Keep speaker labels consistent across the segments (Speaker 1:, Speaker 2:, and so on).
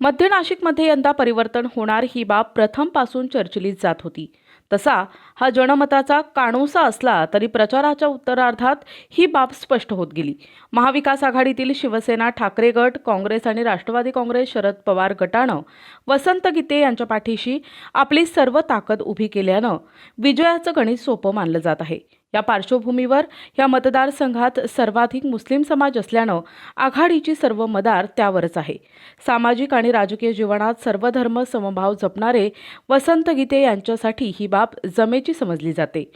Speaker 1: मध्य नाशिकमध्ये यंदा परिवर्तन होणार ही बाब प्रथमपासून चर्चिली जात होती. तसा हा जनमताचा काणूसा असला तरी प्रचाराच्या उत्तरार्धात ही बाब स्पष्ट होत गेली. महाविकास आघाडीतील शिवसेना ठाकरे गट काँग्रेस आणि राष्ट्रवादी काँग्रेस शरद पवार गटानं वसंत गीते यांच्या पाठीशी आपली सर्व ताकद उभी केल्यानं विजयाचं गणित सोपं मानलं जात आहे. या पार्श्वभूमीवर या मतदारसंघात सर्वाधिक मुस्लिम समाज असल्यानं आघाडीची सर्व मदार त्यावरच आहे. सामाजिक आणि राजकीय जीवनात सर्वधर्म समभाव जपणारे वसंत गीते यांच्यासाठी ही बाब जमेची समजली जाते.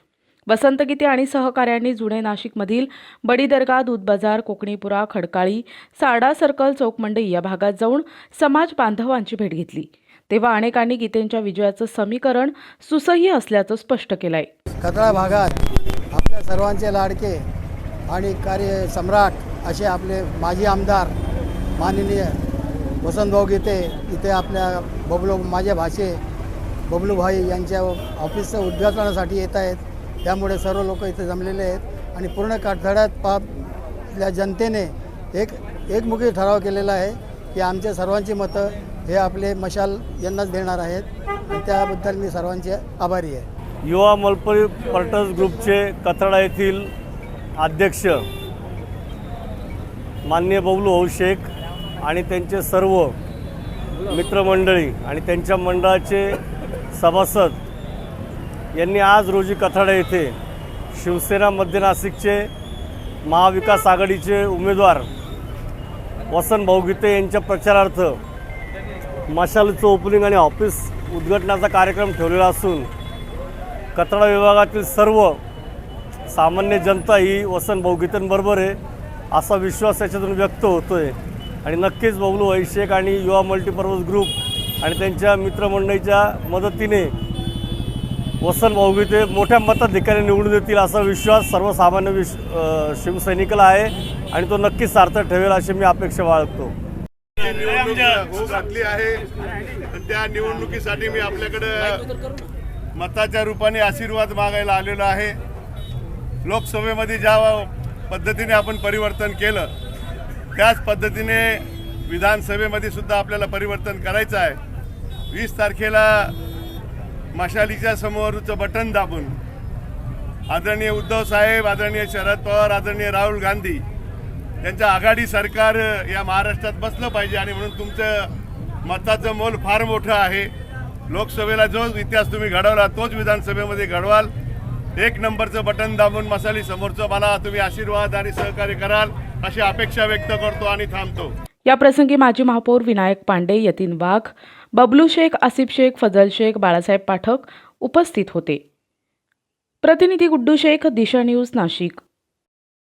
Speaker 1: वसंत गीते आणि सहकाऱ्यांनी जुने नाशिकमधील बडी दर्गा दूध बाजार कोकणीपुरा खडकाळी साडा सर्कल चौकमंडई या भागात जाऊन समाज बांधवांची भेट घेतली. तेव्हा अनेकांनी गीतेंच्या विजयाचं समीकरण सुसह्य असल्याचं स्पष्ट केलंय.
Speaker 2: खतळा भागात आपल्या सर्वांचे लाडके आणि कार्य सम्राट असे आपले माजी आमदार माननीय वसंतभाऊ गीते इथे आपल्या बबलू माझ्या भाषे बबलूभाई यांच्या ऑफिसचं उद्घाटनासाठी येत आहेत. त्यामुळे सर्व लोक इथे जमलेले आहेत. आणि पूर्ण काठथड्यात पापल्या जनतेने एक एकमुखी ठराव केलेला आहे की आमच्या सर्वांची मतं हे आपले मशाल यांनाच देणार आहेत. त्याबद्दल मी सर्वांचे आभारी आहे.
Speaker 3: युवा मलपरी पर्टर्स ग्रुपचे कथडा येथील अध्यक्ष मान्य बबलू भाऊ शेख आणि त्यांचे सर्व मित्रमंडळी आणि त्यांच्या मंडळाचे सभासद यांनी आज रोजी कथाडा येथे शिवसेना मध्य नाशिकचे महाविकास आघाडीचे उमेदवार वसंत भाऊगीते यांच्या प्रचारार्थ मशालचं ओपनिंग आणि ऑफिस उद्घाटनाचा कार्यक्रम ठेवलेला असून कचरा विभागातील सर्व सामान्य जनता ही वसंत भाऊगीतांबरोबर आहे असा विश्वास याच्यातून व्यक्त होतो आहे आणि नक्कीच बबलू वैशेक आणि युवा मल्टीपर्पज ग्रुप आणि त्यांच्या मित्रमंडळीच्या मदतीने वसंत भाऊगीते मोठ्या मताधिकारी निवडून देतील असा विश्वास सर्वसामान्य विश शिवसैनिकाला आहे आणि तो नक्कीच सार्थक ठेवेल अशी मी अपेक्षा बाळगतो.
Speaker 4: निवडणूक घातली आहे. त्या निवडणुकीसाठी मी आपल्याकडे मताच्या रूपाने आशीर्वाद मागायला आलेलो आहे. लोकसभेमध्ये ज्या पद्धतीने आपण परिवर्तन केलं त्याच पद्धतीने विधानसभेमध्ये सुद्धा आपल्याला परिवर्तन करायचं आहे. वीस तारखेला मशालीच्या समोरचं बटन दाबून आदरणीय उद्धव साहेब आदरणीय शरद पवार आदरणीय राहुल गांधी यांचं आघाडी सरकार या महाराष्ट्रात बसलं पाहिजे आणि म्हणून तुमचं मताचं मोल फार मोठं आहे. लोकसभेला जो इतिहास तुम्ही घडवला तोच विधानसभेमध्ये घडवाल. एक नंबरचं बटन दाबून मसाली समोरचं मला तुम्ही आशीर्वाद आणि सहकार्य कराल अशी अपेक्षा व्यक्त करतो आणि थांबतो.
Speaker 1: या प्रसंगी माजी महापौर विनायक पांडे यतीन वाघ बबलू शेख आसिफ शेख फजल शेख बाळासाहेब पाठक उपस्थित होते. प्रतिनिधी गुड्डू शेख दिशा न्यूज नाशिक.